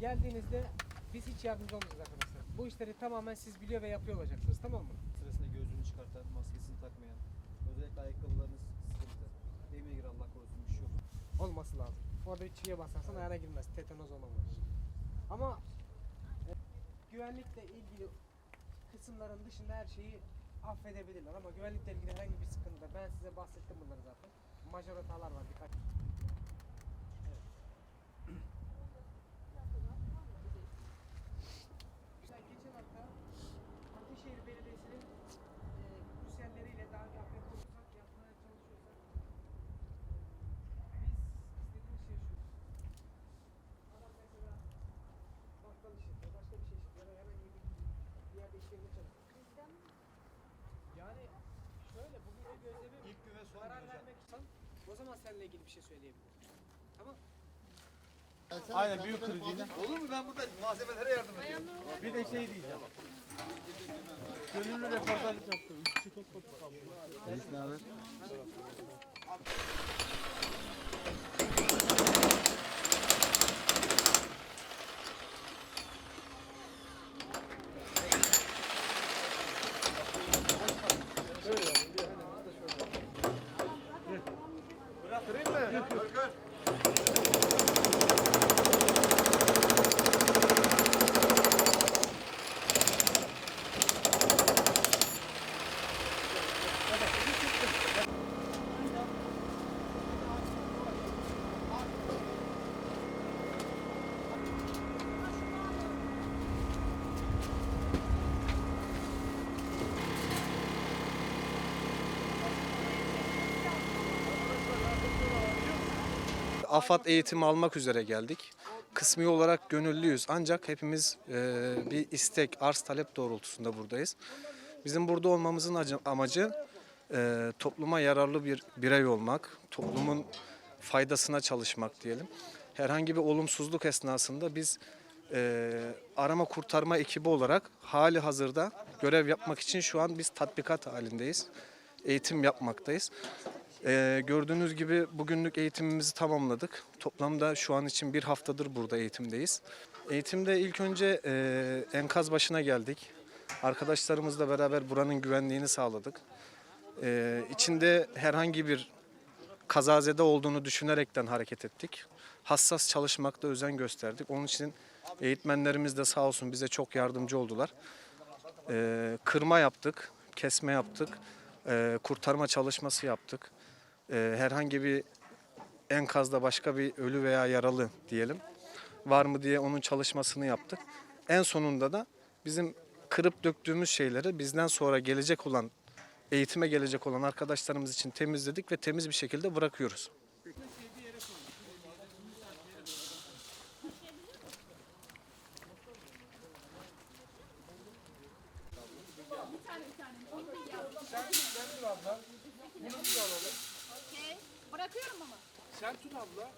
Geldiğinizde biz hiç yardımcı olmayacağız arkadaşlar. Bu işleri tamamen siz biliyor ve yapıyor olacaksınız tamam mı? Sırasında gözlüğünü çıkartan, maskesini takmayan, özellikle ayakkabılarınız sıkıntı. Demire gir Allah korusun bir şey yok. Olması lazım. Orada bir çiviye basarsan ayağına girmez. Tetanoz olamaz. Ama e, güvenlikle ilgili kısımların dışında her şeyi affedebilirler ama güvenlikle ilgili herhangi bir sıkıntı da ben size bahsettim bunları zaten. Majör hatalar var birkaç. Yani şöyle bugün de gözlemim İlk gün ve son karar gün hocam. vermek için o zaman seninle ilgili bir şey söyleyebilirim. Tamam. Aynen büyük kırıcıyla. Olur mu ben burada malzemelere yardım edeyim? Bir de şey diyeceğim. Gönüllü röportaj yaptım. İki top top kaldı. AFAD eğitimi almak üzere geldik. Kısmi olarak gönüllüyüz ancak hepimiz e, bir istek, arz talep doğrultusunda buradayız. Bizim burada olmamızın acı- amacı e, topluma yararlı bir birey olmak, toplumun faydasına çalışmak diyelim. Herhangi bir olumsuzluk esnasında biz e, arama kurtarma ekibi olarak hali hazırda görev yapmak için şu an biz tatbikat halindeyiz. Eğitim yapmaktayız. Ee, gördüğünüz gibi bugünlük eğitimimizi tamamladık. Toplamda şu an için bir haftadır burada eğitimdeyiz. Eğitimde ilk önce e, enkaz başına geldik. Arkadaşlarımızla beraber buranın güvenliğini sağladık. Ee, içinde herhangi bir kazazede olduğunu düşünerekten hareket ettik. Hassas çalışmakta özen gösterdik. Onun için eğitmenlerimiz de sağ olsun bize çok yardımcı oldular. Ee, kırma yaptık, kesme yaptık, ee, kurtarma çalışması yaptık. Ee, herhangi bir enkazda başka bir ölü veya yaralı diyelim var mı diye onun çalışmasını yaptık. En sonunda da bizim kırıp döktüğümüz şeyleri bizden sonra gelecek olan eğitime gelecek olan arkadaşlarımız için temizledik ve temiz bir şekilde bırakıyoruz. Sen, sen dur abla. Okey. Bırakıyorum ama. Sen tut abla.